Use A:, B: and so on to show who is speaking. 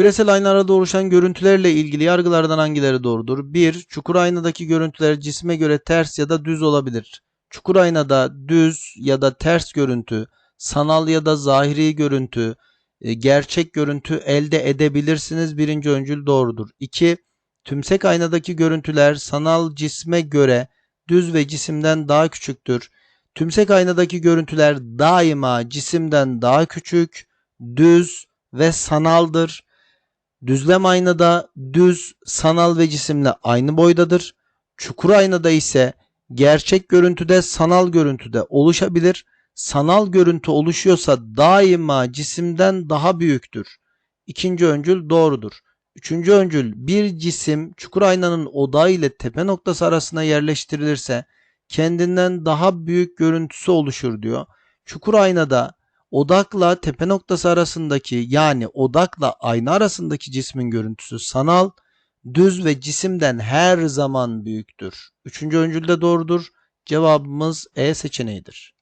A: Küresel aynada oluşan görüntülerle ilgili yargılardan hangileri doğrudur? 1. Çukur aynadaki görüntüler cisme göre ters ya da düz olabilir. Çukur aynada düz ya da ters görüntü, sanal ya da zahiri görüntü, e, gerçek görüntü elde edebilirsiniz. Birinci öncül doğrudur. 2. Tümsek aynadaki görüntüler sanal cisme göre düz ve cisimden daha küçüktür. Tümsek aynadaki görüntüler daima cisimden daha küçük, düz ve sanaldır. Düzlem aynada düz, sanal ve cisimle aynı boydadır. Çukur aynada ise gerçek görüntüde sanal görüntüde oluşabilir. Sanal görüntü oluşuyorsa daima cisimden daha büyüktür. İkinci öncül doğrudur. Üçüncü öncül bir cisim çukur aynanın odağı ile tepe noktası arasına yerleştirilirse kendinden daha büyük görüntüsü oluşur diyor. Çukur aynada odakla tepe noktası arasındaki yani odakla ayna arasındaki cismin görüntüsü sanal, düz ve cisimden her zaman büyüktür. Üçüncü öncül de doğrudur. Cevabımız E seçeneğidir.